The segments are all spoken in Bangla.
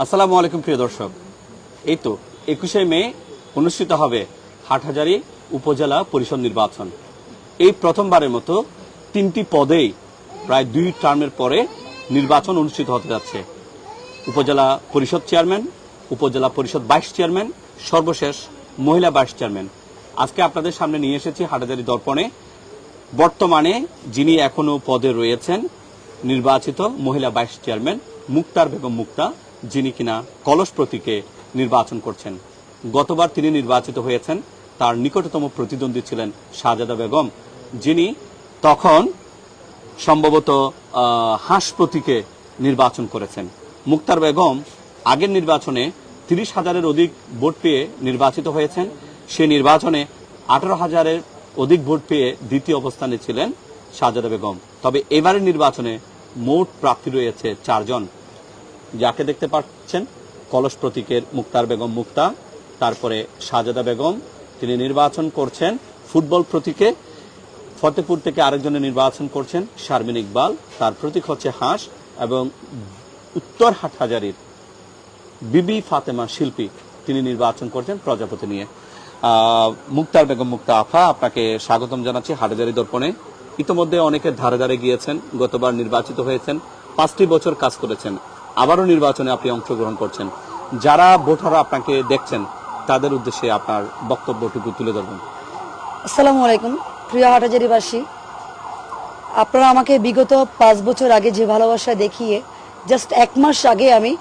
আসসালামু আলাইকুম, প্রিয় দর্শক। এই তো একুশে মে অনুষ্ঠিত হবে হাটহাজারি উপজেলা পরিষদ নির্বাচন। এই প্রথমবারের মতো তিনটি পদেই প্রায় দুই টার্মের পরে নির্বাচন অনুষ্ঠিত হতে যাচ্ছে। উপজেলা পরিষদ চেয়ারম্যান, উপজেলা পরিষদ ভাইস চেয়ারম্যান, সর্বশেষ মহিলা ভাইস চেয়ারম্যান। আজকে আপনাদের সামনে নিয়ে এসেছি হাটাজারি দর্পণে। বর্তমানে যিনি এখনও পদে রয়েছেন, নির্বাচিত মহিলা ভাইস চেয়ারম্যান মুক্তার বেগম মুক্তা। যিনি কিনা কলস প্রতীকে নির্বাচন করছেন। গতবার তিনি নির্বাচিত হয়েছেন। তার নিকটতম প্রতিদ্বন্দ্বী ছিলেন শাহজাদা বেগম, যিনি তখন সম্ভবত হাঁস প্রতীকে নির্বাচন করেছেন। মুক্তার বেগম আগের নির্বাচনে তিরিশ হাজারের অধিক ভোট পেয়ে নির্বাচিত হয়েছেন। সে নির্বাচনে আঠারো হাজারের অধিক ভোট পেয়ে দ্বিতীয় অবস্থানে ছিলেন শাহজাদা বেগম। তবে এবারের নির্বাচনে মোট প্রার্থী রয়েছে চারজন। যাকে দেখতে পাচ্ছেন, কলস প্রতীকের মুক্তার বেগম মুক্তা, তারপরে শাহজাদা বেগম, তিনি নির্বাচন করছেন ফুটবল প্রতীকে। ফতেপুর থেকে আরেকজনে নির্বাচন করছেন শারমিন ইকবাল, তার প্রতীক হচ্ছে হাঁস এবং উত্তর হাটহাজারির বিবি ফাতেমা শিল্পী তিনি নির্বাচন করছেন প্রজাপতি নিয়ে। মুক্তার বেগম মুক্তা আফা, আপনাকে স্বাগতম জানাচ্ছি হাটহাজারি দর্পণে। ইতোমধ্যে অনেকে ধারে ধারে গিয়েছেন, গতবার নির্বাচিত হয়েছেন, পাঁচটি বছর কাজ করেছেন। আবারও নির্বাচনে আপনি অংশগ্রহণ করছেন। যারা ভোটাররা আপনাকে দেখছেন, তাদের উদ্দেশ্যে আপনার বক্তব্যটুকু তুলে ধরবেন। আসসালামু আলাইকুম, প্রিয় হাটাজারিবাসী। আপনারা আমাকে বিগত পাঁচ বছর আগে যে ভালোবাসা দেখিয়ে জাস্ট এক মাস আগে আমি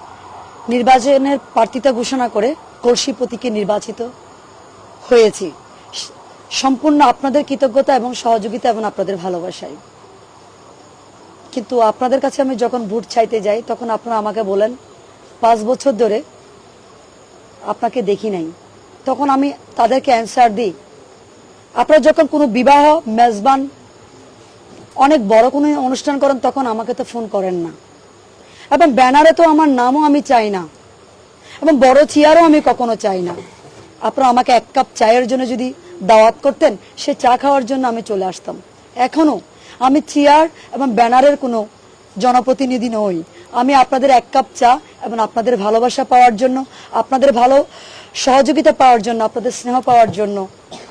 নির্বাচনের প্রার্থিতা ঘোষণা করে কলসি প্রতীকে নির্বাচিত হয়েছি। সম্পূর্ণ আপনাদের কৃতজ্ঞতা এবং সহযোগিতা এবং আপনাদের ভালোবাসায়। কিন্তু আপনাদের কাছে আমি যখন ভোট চাইতে যাই, তখন আপনারা আমাকে বলেন, পাঁচ বছর ধরে আপনাকে দেখি নাই। তখন আমি তাদেরকে অ্যান্সার দিই। আপনারা যখন কোনো বিবাহ, মেজবান, অনেক বড় কোনো অনুষ্ঠান করেন, তখন আমাকে তো ফোন করেন না। এবং ব্যানারে তো আমার নামও আমি চাই না। এবং বড় চেয়ারও আমি কখনো চাই না। আপনারা আমাকে এক কাপ চায়ের জন্য যদি দাওয়াত করতেন, সে চা খাওয়ার জন্য আমি চলে আসতাম। এখনও আমি চেয়ার এবং ব্যানারের কোনো জনপ্রতিনিধি নই। আমি আপনাদের এক কাপ চা এবং আপনাদের ভালোবাসা পাওয়ার জন্য, আপনাদের ভালো সহযোগিতা পাওয়ার জন্য, আপনাদের স্নেহ পাওয়ার জন্য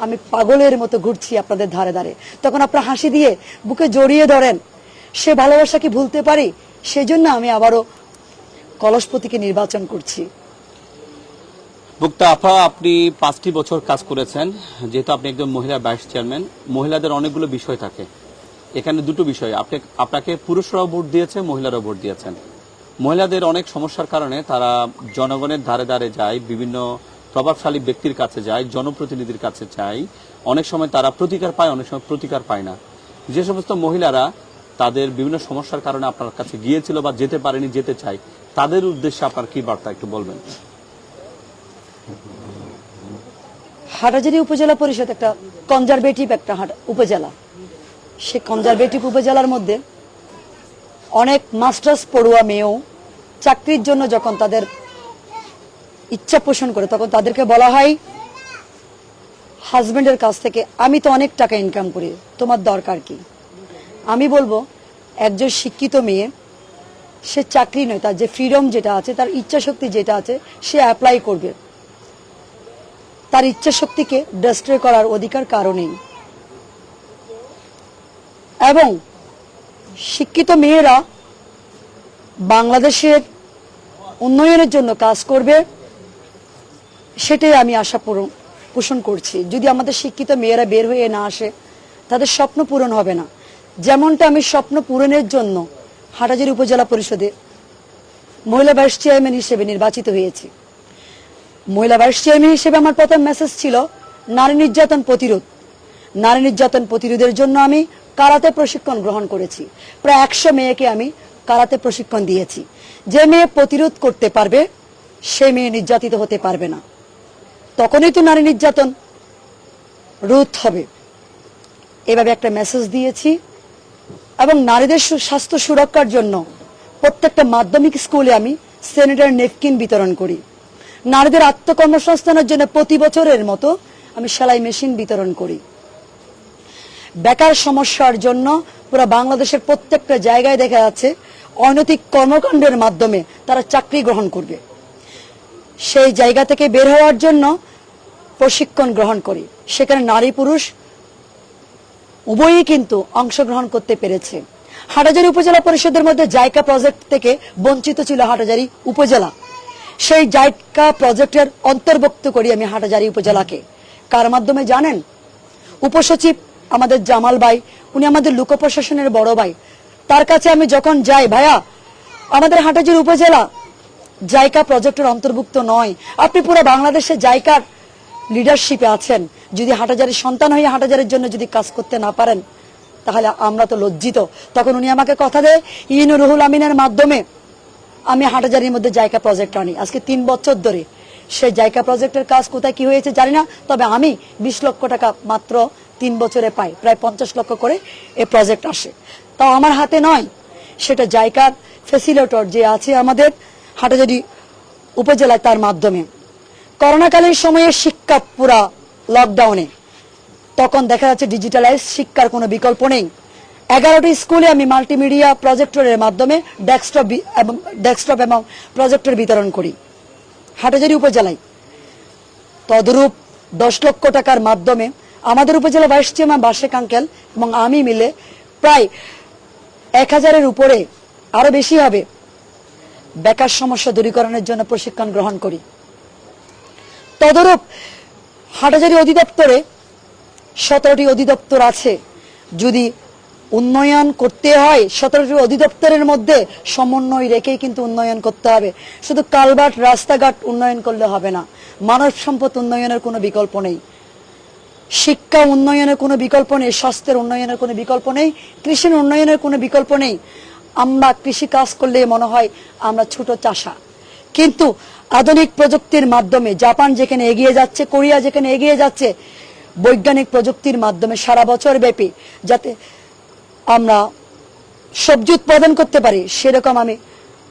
আমি পাগলের মতো ঘুরছি আপনাদের ধারে ধারে। তখন আপনারা হাসি দিয়ে বুকে জড়িয়ে ধরেন, সে ভালোবাসা কি ভুলতে পারি? সেই জন্য আমি আবারও কলসপতিকে নির্বাচন করছি। মুক্তা আপা আপনি পাঁচটি বছর কাজ করেছেন। যেহেতু আপনি একজন মহিলা ভাইস চেয়ারম্যান, মহিলাদের অনেকগুলো বিষয় থাকে। এখানে দুটো বিষয়। আপনি, আপনাকে পুরুষরাও ভোট দিয়েছে, মহিলারাও ভোট দিয়েছেন। মহিলাদের অনেক সমস্যার কারণে তারা জনগণের ধারে ধারে যায়, বিভিন্ন প্রভাবশালী ব্যক্তির কাছে যায়, জনপ্রতিনিধির কাছে যায়। অনেক সময় তারা প্রতিকার পায়, অনেক সময় প্রতিকার পায় না। যে সমস্ত মহিলারা তাদের বিভিন্ন সমস্যার কারণে আপনার কাছে গিয়েছিল বা যেতে পারেনি, যেতে চায়, তাদের উদ্দেশ্যে আপনার কি বার্তা একটু বলবেন? হাটাজারি উপজেলা পরিষদ একটা কনজারভেটিভ একটা উপজেলা। সে কনজারভেটিভ উপজেলার মধ্যে অনেক মাস্টার্স পড়ুয়া মেয়েও চাকরির জন্য যখন তাদের ইচ্ছা পোষণ করে, তখন তাদেরকে বলা হয় হাজবেন্ডের কাছ থেকে আমি তো অনেক টাকা ইনকাম করি, তোমার দরকার কি? আমি বলব, একজন শিক্ষিত মেয়ে, সে চাকরি নয়, তার যে ফ্রিডম যেটা আছে, তার ইচ্ছা শক্তি যেটা আছে, সে অ্যাপ্লাই করবে। তার ইচ্ছা শক্তিকে ডেস্ট্রয় করার অধিকার কারণেই এবং শিক্ষিত মেয়েরা বাংলাদেশের উন্নয়নের জন্য কাজ করবে, সেটাই আমি আশা পূরণ- পোষণ করছি। যদি আমাদের শিক্ষিত মেয়েরা বের হয়ে না আসে, তাদের স্বপ্ন পূরণ হবে না। যেমনটা আমি স্বপ্ন পূরণের জন্য হাটাজারি উপজেলা পরিষদে মহিলা ভাইস চেয়ারম্যান হিসেবে নির্বাচিত হয়েছি। মহিলা ভাইস চেয়ারম্যান হিসেবে আমার প্রথম মেসেজ ছিল, নারী নির্যাতন প্রতিরোধ। নারী নির্যাতন প্রতিরোধের জন্য আমি কারাতে প্রশিক্ষণ গ্রহণ করেছি। প্রায় একশো মেয়েকে আমি কারাতে প্রশিক্ষণ দিয়েছি। যে মেয়ে প্রতিরোধ করতে পারবে, সে মেয়ে নির্যাতিত হতে পারবে না। তখনই তো নারী নির্যাতন রোধ হবে। এভাবে একটা মেসেজ দিয়েছি। এবং নারীদের স্বাস্থ্য সুরক্ষার জন্য প্রত্যেকটা মাধ্যমিক স্কুলে আমি স্যানিটারি নেপকিন বিতরণ করি। নারীদের আত্মকর্মসংস্থানের জন্য প্রতি বছরের মতো আমি সেলাই মেশিন বিতরণ করি। বেকার সমস্যার জন্য পুরো বাংলাদেশের প্রত্যেকটা জায়গায় দেখা যাচ্ছে অনৈতিক কর্মকাণ্ডের মাধ্যমে তারা চাকরি গ্রহণ করবে। সেই জায়গা থেকে বের হওয়ার জন্য প্রশিক্ষণ গ্রহণ করি। সেখানে নারী পুরুষ উভয়ই কিন্তু অংশগ্রহণ করতে পেরেছে। হাটাজারি উপজেলা পরিষদের মধ্যে জায়কা প্রজেক্ট থেকে বঞ্চিত ছিল হাটাজারি উপজেলা। সেই জায়কা প্রজেক্টের অন্তর্ভুক্ত করি আমি হাটাজারি উপজেলাকে। কার মাধ্যমে জানেন? উপসচিব আমাদের জামাল ভাই, উনি আমাদের লোক প্রশাসনের বড় ভাই। তার কাছে আমি যখন যাই, ভাইয়া, আমাদের হাটাজারি উপজেলা জায়কা প্রজেক্টের অন্তর্ভুক্ত নয়। আপনি পুরো বাংলাদেশে জায়কার লিডারশিপে আছেন। যদি হাটাজারির সন্তান হয়ে হাটাজারির জন্য যদি কাজ করতে না পারেন, তাহলে আমরা তো লজ্জিত। তখন উনি আমাকে কথা দেয়, ইনু রুহুল আমিনের মাধ্যমে আমি হাটাজারির মধ্যে জায়গা প্রজেক্ট আনি। আজকে তিন বছর ধরে সেই জায়গা প্রজেক্টের কাজ কোথায় কি হয়েছে জানি না, তবে আমি বিশ লক্ষ টাকা মাত্র তিন বছরে পাই প্রায় পঞ্চাশ লক্ষ করে এ প্রজেক্ট আসে। তাও আমার হাতে নয়, সেটা জায়গার ফেসিলেটর যে আছে আমাদের হাটাজারি উপজেলায় তার মাধ্যমে। করোনাকালীন সময়ে শিক্ষা পুরা লকডাউনে তখন দেখা যাচ্ছে ডিজিটালাইজ শিক্ষার কোনো বিকল্প নেই। এগারোটি স্কুলে আমি মাল্টিমিডিয়া প্রজেক্টরের মাধ্যমে ডেস্কটপ এবং ডেস্কটপ এবং প্রজেক্টর বিতরণ করি। হাটাজারি উপজেলায়। তদরূপ দশ লক্ষ টাকার মাধ্যমে আমাদের উপজেলা ভাইস চেয়ারম্যান বার্ষিক আঙ্কেল এবং আমি মিলে প্রায় এক হাজারের উপরে আরও বেশি হবে বেকার সমস্যা দূরীকরণের জন্য প্রশিক্ষণ গ্রহণ করি। তদরূপ হাটাজারি অধিদপ্তরে সতেরোটি অধিদপ্তর আছে। যদি উন্নয়ন করতে হয়, সতেরোটি অধিদপ্তরের মধ্যে সমন্বয় রেখেই কিন্তু উন্নয়ন করতে হবে। শুধু কালভার্ট রাস্তাঘাট উন্নয়ন করলে হবে না। মানব সম্পদ উন্নয়নের কোনো বিকল্প নেই। শিক্ষা উন্নয়নের কোনো বিকল্প নেই, স্বাস্থ্যের উন্নয়নের কোনো বিকল্প নেই, কৃষির উন্নয়নের কোনো বিকল্প নেই। আমরা কৃষি কাজ করলে মনে হয় আমরা ছোট চাষা। কিন্তু আধুনিক প্রযুক্তির মাধ্যমে, জাপান যেখানে এগিয়ে যাচ্ছে, কোরিয়া যেখানে এগিয়ে যাচ্ছে, বৈজ্ঞানিক প্রযুক্তির মাধ্যমে সারা বছর ব্যাপী যাতে আমরা সবজি উৎপাদন করতে পারি, সেরকম আমি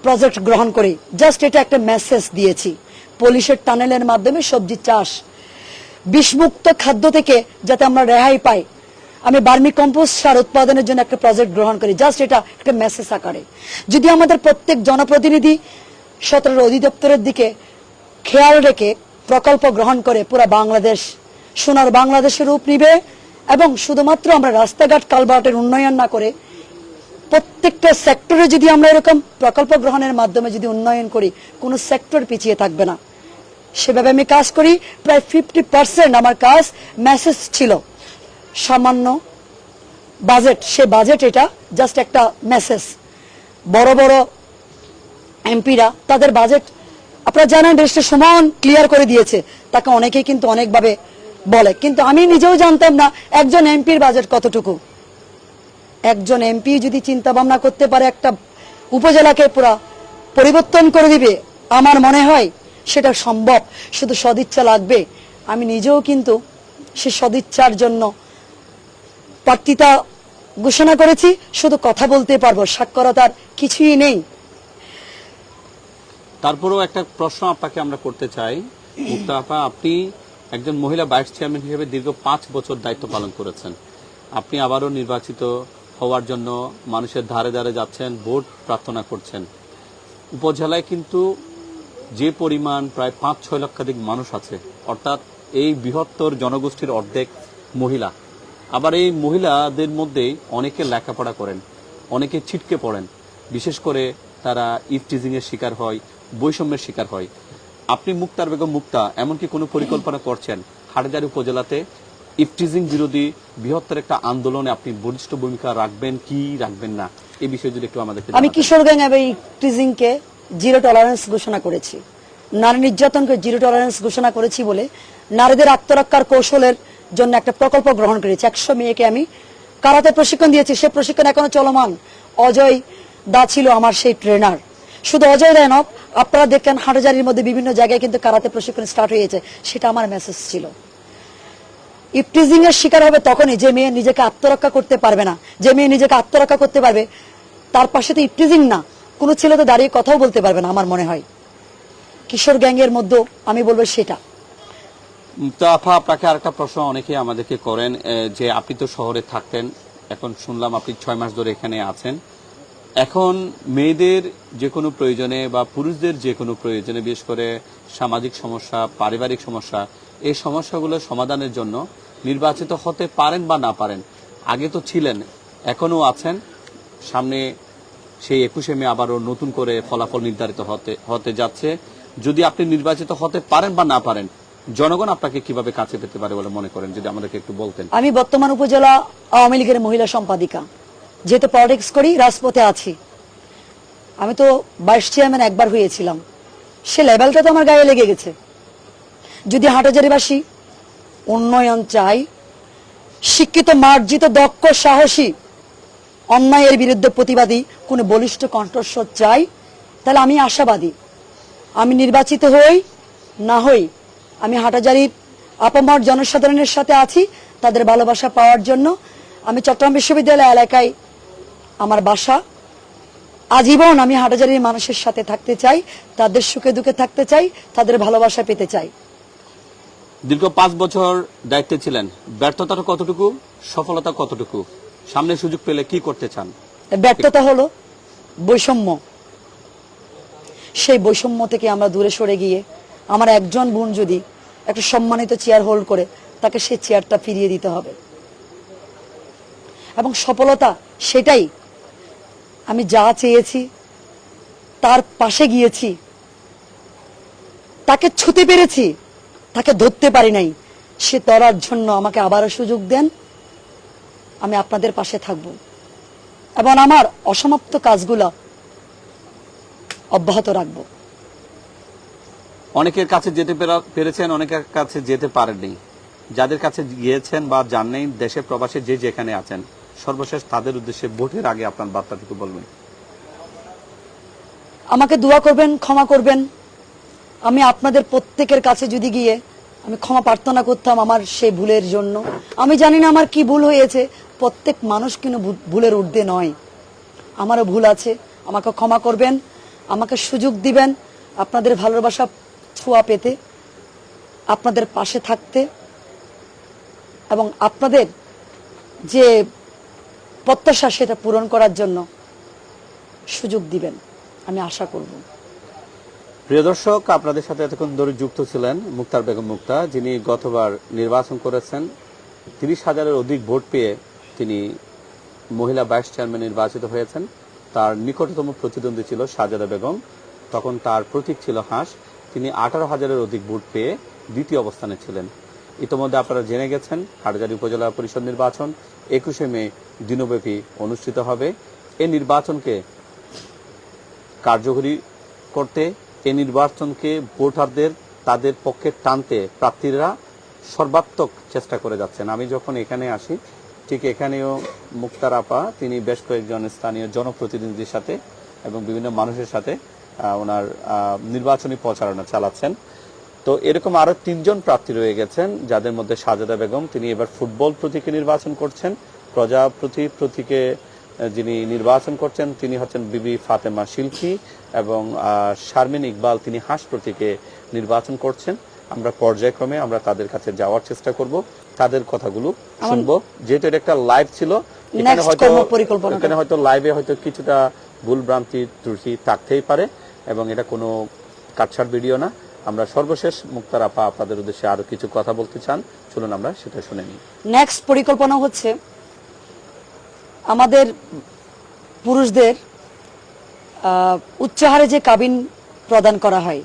প্রজেক্ট গ্রহণ করি। জাস্ট এটা একটা মেসেজ দিয়েছি। পুলিশের টানেলের মাধ্যমে সবজি চাষ বিষমুক্ত খাদ্য থেকে যাতে আমরা রেহাই পাই। আমি বার্মি কম্পোস্ট সার উৎপাদনের জন্য একটা প্রজেক্ট গ্রহণ করি। জাস্ট এটা একটা মেসেজ আকারে। যদি আমাদের প্রত্যেক জনপ্রতিনিধি সতেরো অধিদপ্তরের দিকে খেয়াল রেখে প্রকল্প গ্রহণ করে পুরো বাংলাদেশ, সোনার বাংলাদেশের রূপ নিবে এবং শুধুমাত্র আমরা রাস্তাঘাট কালভার্টের উন্নয়ন না করে প্রত্যেকটা সেক্টরে যদি আমরা এরকম প্রকল্প গ্রহণের মাধ্যমে যদি উন্নয়ন করি, কোনো সেক্টর পিছিয়ে থাকবে না। সেভাবে আমি কাজ করি। প্রায় ফিফটি পার্সেন্ট আমার কাজ মেসেজ ছিল। সামান্য বাজেট সে বাজেট এটা জাস্ট একটা মেসেজ বড় বড় এমপিরা তাদের বাজেট আপনারা জানেন দেশটা সমান ক্লিয়ার করে দিয়েছে। তাকে অনেকেই কিন্তু অনেকভাবে বলে। কিন্তু আমি নিজেও জানতাম না একজন এমপির বাজেট কতটুকু। একজন এমপি যদি চিন্তা ভাবনা করতে পারে একটা উপজেলাকে পুরা পরিবর্তন করে দিবে, আমার মনে হয় সেটা সম্ভব, শুধু সদিচ্ছা লাগবে। আমি নিজেও কিন্তু সে সদিচ্ছার জন্য প্রার্থিতা ঘোষণা করেছি, শুধু কথা বলতে পারব, সাক্ষরতার কিছুই নেই। তারপরেও একটা প্রশ্ন আপনাকে আমরা করতে চাই। আপা, আপনি একজন মহিলা ভাইস চেয়ারম্যান হিসেবে দীর্ঘ পাঁচ বছর দায়িত্ব পালন করেছেন। আপনি আবারও নির্বাচিত হওয়ার জন্য মানুষের ধারে ধারে যাচ্ছেন, ভোট প্রার্থনা করছেন। উপজেলায় কিন্তু যে পরিমাণ প্রায় পাঁচ ছয় লক্ষাধিক মানুষ আছে অর্থাৎ এই বৃহত্তর জনগোষ্ঠীর অর্ধেক মহিলা। আবার এই মহিলাদের মধ্যে অনেকে লেখাপড়া করেন অনেকে ছিটকে পড়েন। বিশেষ করে তারা ইফটিজিং এর শিকার হয় বৈষম্যের শিকার হয়। আপনি মুক্তার বেগম মুক্তা এমনকি কোনো পরিকল্পনা করছেন হাটজারি উপজেলাতে ইফটিজিং বিরোধী বৃহত্তর একটা আন্দোলনে আপনি বলিষ্ঠ ভূমিকা রাখবেন কি রাখবেন না এই বিষয়ে যদি একটু আমাদেরকে আমি কিশোরগঞ্জ এবং টিজিংকে জিরো টলারেন্স ঘোষণা করেছি। নারী নির্যাতনকে জিরো টলারেন্স ঘোষণা করেছি বলে নারীদের আত্মরক্ষার কৌশলের জন্য একটা প্রকল্প গ্রহণ করেছি। একশো মেয়েকে আমি কারাতে প্রশিক্ষণ দিয়েছি। সে প্রশিক্ষণ এখনও চলমান। অজয় দা ছিল আমার সেই ট্রেনার শুধু অজয় নক আপনারা দেখেন হাটজারির মধ্যে বিভিন্ন জায়গায় কিন্তু কারাতে প্রশিক্ষণ স্টার্ট হয়েছে। সেটা আমার মেসেজ ছিল। ইপটিজিং এর শিকার হবে তখনই যে মেয়ে নিজেকে আত্মরক্ষা করতে পারবে না। যে মেয়ে নিজেকে আত্মরক্ষা করতে পারবে, তার পাশে তো ইপটিজিং না। কোনো ছেলে তো দাঁড়িয়ে কথাও বলতে পারবে না, আমার মনে হয়। কিশোর গ্যাংয়ের মধ্যেও আমি বলব সেটা। তো আপনাকে আরেকটা প্রশ্ন অনেকে আমাদেরকে করেন যে আপনি তো শহরে থাকতেন, এখন শুনলাম আপনি ছয় মাস ধরে এখানে আছেন। এখন মেয়েদের যে কোনো প্রয়োজনে বা পুরুষদের যে কোনো প্রয়োজনে, বিশেষ করে সামাজিক সমস্যা, পারিবারিক সমস্যা, এই সমস্যাগুলো সমাধানের জন্য নির্বাচিত হতে পারেন বা না পারেন, আগে তো ছিলেন এখনও আছেন। সামনে সেই একুশে মে আবারও নতুন করে ফলাফল নির্ধারিত হতে হতে যাচ্ছে। যদি আপনি নির্বাচিত হতে পারেন বা না পারেন, জনগণ আপনাকে কীভাবে কাছে পেতে পারে বলে মনে করেন? যদি আমাদেরকে একটু বলতেন। আমি বর্তমান উপজেলা আওয়ামী লীগের মহিলা সম্পাদিকা। যেহেতু পলিটিক্স করি, রাজপথে আছি। আমি তো ভাইস চেয়ারম্যান একবার হয়েছিলাম। সে লেভেলটা তো আমার গায়ে লেগে গেছে। যদি হাটাজারিবাসী উন্নয়ন চাই, শিক্ষিত, মার্জিত, দক্ষ, সাহসী অন্যায়ের বিরুদ্ধে প্রতিবাদী কোনো বলিষ্ঠ কণ্ঠস্বর চাই, তাহলে আমি আশাবাদী। আমি নির্বাচিত হই, না হই, আমি হাটাজারির আপামর জনসাধারণের সাথে আছি, তাদের ভালোবাসা পাওয়ার জন্য। আমি চট্টগ্রাম বিশ্ববিদ্যালয় এলাকায় আমার বাসা। আজীবন আমি হাটাজারির মানুষের সাথে থাকতে চাই, তাদের সুখে দুঃখে থাকতে চাই, তাদের ভালোবাসা পেতে চাই। দীর্ঘ পাঁচ বছর দায়িত্বে ছিলেন। ব্যর্থতাটা কতটুকু? সফলতা কতটুকু? সামনে সুযোগ পেলে কি করতে চান? ব্যর্থতা হলো বৈষম্য। সেই বৈষম্য থেকে আমরা দূরে সরে গিয়ে আমার একজন বোন যদি একটা সম্মানিত চেয়ার হোল্ড করে, তাকে সেই চেয়ারটা ফিরিয়ে দিতে হবে। এবং সফলতা সেটাই। আমি যা চেয়েছি, তার পাশে গিয়েছি। তাকে ছুতে পেরেছি, তাকে ধরতে পারি নাই। সে তরার জন্য আমাকে আবারও সুযোগ দেন। আমি আপনাদের পাশে থাকব। এবং আমার অসমাপ্ত কাজগুলো অব্যাহত রাখব। অনেকের কাছে যেতে পেরেছেন অনেকের কাছে যেতে পারেননি। যাদের কাছে গিয়েছেন বা যান নেই দেশে প্রবাসে যে যেখানে আছেন সর্বশেষ তাদের উদ্দেশ্যে ভোটের আগে আপনার বার্তাটুকু বলবেন। আমাকে দোয়া করবেন ক্ষমা করবেন। আমি আপনাদের প্রত্যেকের কাছে যদি গিয়ে আমি ক্ষমা প্রার্থনা করতাম আমার সেই ভুলের জন্য। আমি জানি না আমার কি ভুল হয়েছে প্রত্যেক মানুষ কিন্তু ভুলের ঊর্ধ্বে নয়। আমারও ভুল আছে, আমাকে ক্ষমা করবেন, আমাকে সুযোগ দিবেন, আপনাদের ভালোবাসা ছোঁয়া পেতে, আপনাদের পাশে থাকতে এবং আপনাদের যে প্রত্যাশা সেটা পূরণ করার জন্য সুযোগ দিবেন। আমি আশা করব। প্রিয় দর্শক, আপনাদের সাথে এতক্ষণ ধরে যুক্ত ছিলেন মুক্তার বেগম মুক্তা, যিনি গতবার নির্বাচন করেছেন। তিরিশ হাজারের অধিক ভোট পেয়ে তিনি মহিলা ভাইস চেয়ারম্যান নির্বাচিত হয়েছেন। তার নিকটতম প্রতিদ্বন্দ্বী ছিল সাজেদা বেগম। তখন তার প্রতীক ছিল হাঁস। তিনি আঠারো হাজারের অধিক ভোট পেয়ে দ্বিতীয় অবস্থানে ছিলেন। ইতোমধ্যে আপনারা জেনে গেছেন, হাটজারি উপজেলা পরিষদ নির্বাচন একুশে মে দিনব্যাপী অনুষ্ঠিত হবে। এই নির্বাচনকে কার্যকরী করতে এই নির্বাচনকে ভোটারদের, তাদের পক্ষে টানতে প্রার্থীরা সর্বাত্মক চেষ্টা করে যাচ্ছেন। আমি যখন এখানে আসি ঠিক এখানেও মুক্তার আপা, তিনি বেশ কয়েকজন স্থানীয় জনপ্রতিনিধির সাথে এবং বিভিন্ন মানুষের সাথে ওনার নির্বাচনী প্রচারণা চালাচ্ছেন। তো এরকম আরও তিনজন প্রার্থী রয়ে গেছেন, যাদের মধ্যে সাজেদা বেগম, তিনি এবার ফুটবল প্রতীকে নির্বাচন করছেন। প্রজাপতি প্রতীকে যিনি নির্বাচন করছেন, তিনি হচ্ছেন বিবি ফাতেমা শিল্পী এবং শারমিন ইকবাল, তিনি হাঁস প্রতীকে নির্বাচন করছেন। আমরা পর্যায়ক্রমে আমরা তাদের কাছে যাওয়ার চেষ্টা করব। তাদের কথাগুলো শুনব। যেহেতু এটা একটা লাইভ ছিল এখানে হয়তো এখানে হয়তো লাইভে হয়তো কিছুটা ভুল ভ্রান্তি ত্রুটি থাকতেই পারে এবং এটা কোনো কাটছাট ভিডিও না। আমরা সর্বশেষ মুক্তার আপা আপনাদের উদ্দেশ্যে আরও কিছু কথা বলতে চান। চলুন আমরা সেটা শুনে নিই। নেক্সট পরিকল্পনা হচ্ছে আমাদের পুরুষদের আহ, উচ্চহারে যে কাবিন প্রদান করা হয়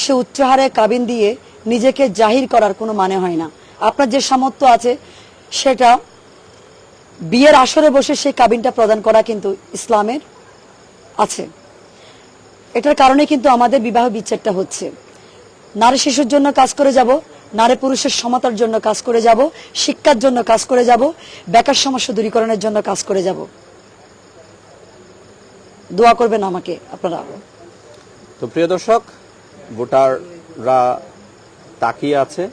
সে উচ্চহারে কাবিন দিয়ে নিজেকে জাহির করার কোনো মানে হয় না। আপনার যে সামর্থ্য আছে, সেটা বিয়ের আসরে বসে সেই কাবিনটা প্রদান করা কিন্তু ইসলামের আছে। এটার কারণে কিন্তু আমাদের বিবাহ বিচ্ছেদটা হচ্ছে। নারী শিশুর জন্য কাজ করে যাব, নারী পুরুষের সমতার জন্য কাজ করে যাব, শিক্ষার জন্য কাজ করে যাব, বেকার সমস্যা দূরীকরণের জন্য কাজ করে যাব। দোয়া করবেন আমাকে আপনারা। তো প্রিয় দর্শক, ভোটাররা তাকিয়ে আছে।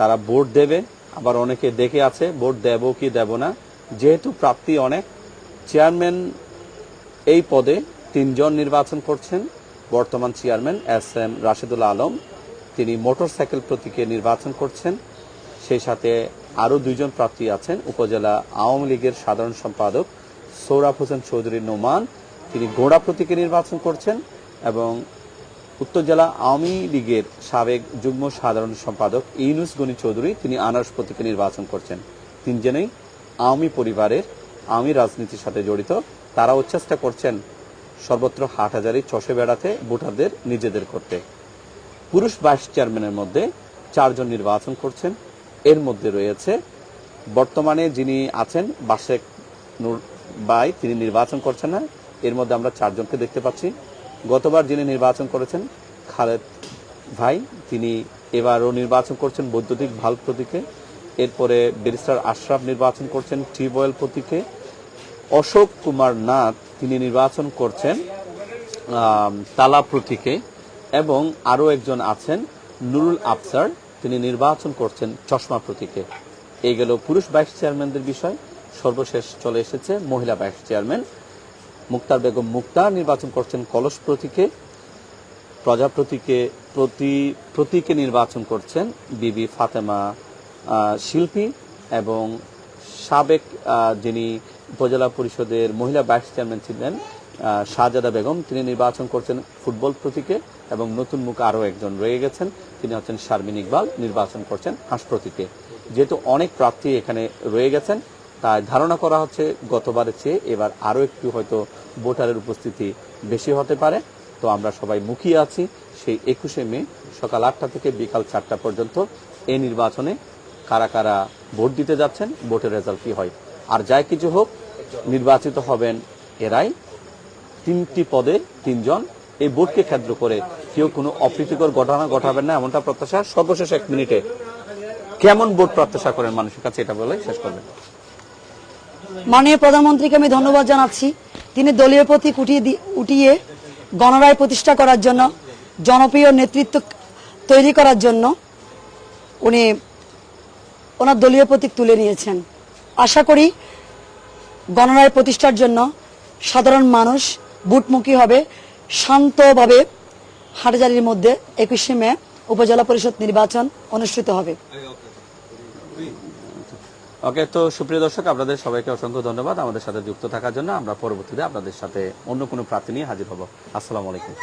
তারা ভোট দেবে। আবার অনেকে দেখে আছে, ভোট দেব কি দেব না। যেহেতু প্রাপ্তি অনেক, চেয়ারম্যান এই পদে তিনজন নির্বাচন করছেন। বর্তমান chairman S M Rashedul Alam, তিনি মোটরসাইকেল প্রতীকে নির্বাচন করছেন। সেই সাথে আরও দুইজন প্রার্থী আছেন, উপজেলা আওয়ামী লীগের সাধারণ সম্পাদক সৌরভ হোসেন চৌধুরী নোমান, তিনি গোড়া প্রতীকে নির্বাচন করছেন এবং উত্তর জেলা আওয়ামী লীগের সাবেক যুগ্ম সাধারণ সম্পাদক ইউনুস গনি চৌধুরী তিনি আনারস প্রতীকে নির্বাচন করছেন। তিনজনেই আওয়ামী পরিবারের, আওয়ামী রাজনীতির সাথে জড়িত। তারাও চেষ্টা করছেন সর্বত্র হাটহাজারি, চষে বেড়াতে, ভোটারদের নিজেদের করতে। পুরুষ ভাইস চেয়ারম্যানের মধ্যে চারজন নির্বাচন করছেন। এর মধ্যে রয়েছে, বর্তমানে যিনি আছেন বাশেক নূর বাই তিনি নির্বাচন করছেন না। এর মধ্যে আমরা চারজনকে দেখতে পাচ্ছি। গতবার যিনি নির্বাচন করেছেন, খালেদ ভাই, তিনি এবারও নির্বাচন করছেন বৈদ্যুতিক ভালো প্রতীকে। এরপরে ব্যারিস্টার আশরাফ নির্বাচন করছেন টিউবওয়েল প্রতীকে। অশোক কুমার নাথ, তিনি নির্বাচন করছেন তালা প্রতীকে। এবং আরও একজন আছেন, নুরুল আফসার, তিনি নির্বাচন করছেন চশমা প্রতীকে। এই গেল পুরুষ ভাইস চেয়ারম্যানদের বিষয়। সর্বশেষ চলে এসেছে মহিলা ভাইস চেয়ারম্যান মুক্তার বেগম মুক্তা নির্বাচন করছেন কলস প্রতীকে প্রজাপ্রতীকে প্রতি, প্রতীকে নির্বাচন করছেন বিবি ফাতেমা শিল্পী এবং সাবেক যিনি উপজেলা পরিষদের মহিলা ভাইস চেয়ারম্যান ছিলেন শাহজাদা বেগম, তিনি নির্বাচন করছেন ফুটবল প্রতীকে এবং নতুন মুখ আরও একজন রয়ে গেছেন, তিনি হচ্ছেন শারমিন ইকবাল, নির্বাচন করছেন হাঁস প্রতীকে। যেহেতু অনেক প্রার্থী এখানে রয়ে গেছেন, তাই ধারণা করা হচ্ছে গতবারের চেয়ে এবার আরও একটু হয়তো ভোটারের উপস্থিতি বেশি হতে পারে। তো আমরা সবাই মুখিয়ে আছি সেই একুশে মে সকাল আটটা থেকে বিকাল চারটা পর্যন্ত এই নির্বাচনে কারা কারা ভোট দিতে যাচ্ছেন, ভোটের রেজাল্ট কি হয়। আর যাই কিছু হোক, নির্বাচিত হবেন এরাই। তিনটি পদে তিনজন। এই ভোটকে কেন্দ্র করে কেউ কোনো অপ্রীতিকর ঘটনা ঘটাবেন না, এমনটা প্রত্যাশা সর্বশেষ এক মিনিটে। কেমন ভোট প্রত্যাশা করেন মানুষের কাছে, এটা বলে শেষ করবেন। মাননীয় প্রধানমন্ত্রীকে আমি ধন্যবাদ জানাচ্ছি। তিনি দলীয় প্রতীক উঠিয়ে উঠিয়ে গণরায় প্রতিষ্ঠা করার জন্য, জনপ্রিয় নেতৃত্ব তৈরি করার জন্য উনি ওনার দলীয় প্রতীক তুলে নিয়েছেন। আশা করি গণরায় প্রতিষ্ঠার জন্য সাধারণ মানুষ বুটমুখী হবে, শান্তভাবে হাটজারির মধ্যে একুশে মে উপজেলা পরিষদ নির্বাচন অনুষ্ঠিত হবে। ওকে, তো সুপ্রিয় দর্শক, আপনাদের সবাইকে অসংখ্য ধন্যবাদ আমাদের সাথে যুক্ত থাকার জন্য। আমরা পরবর্তীতে আপনাদের সাথে অন্য কোনো প্রার্থী নিয়ে হাজির হব। আসসালামু আলাইকুম।